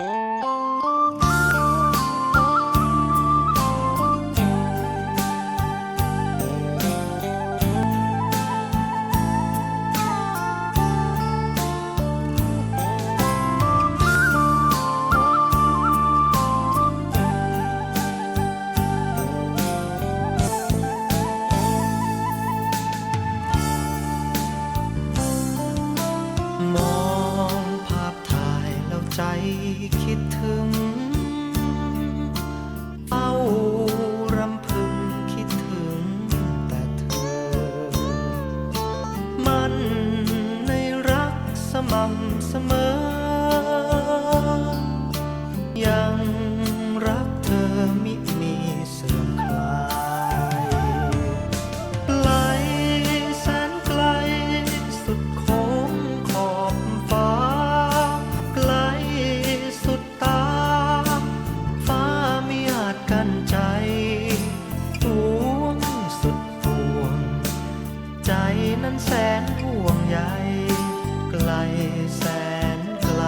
Música คิดถึงเฝ้ารำพึงคิดถึงแต่เธอ มันในรักสม่ำันแสนห่วงใยไกลแสนไกล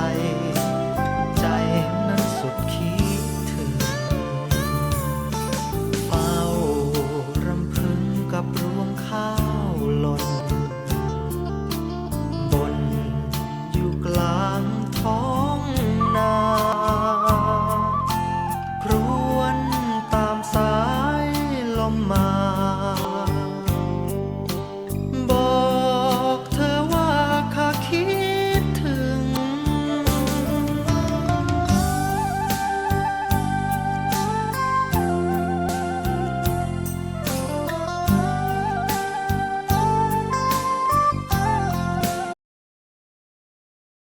ใจนั้นสุดคิดถึงเฝ้ารำพึงกับรวงข้าวหล่น บนอยู่กลางท้องนา ครวนตามสายลมมา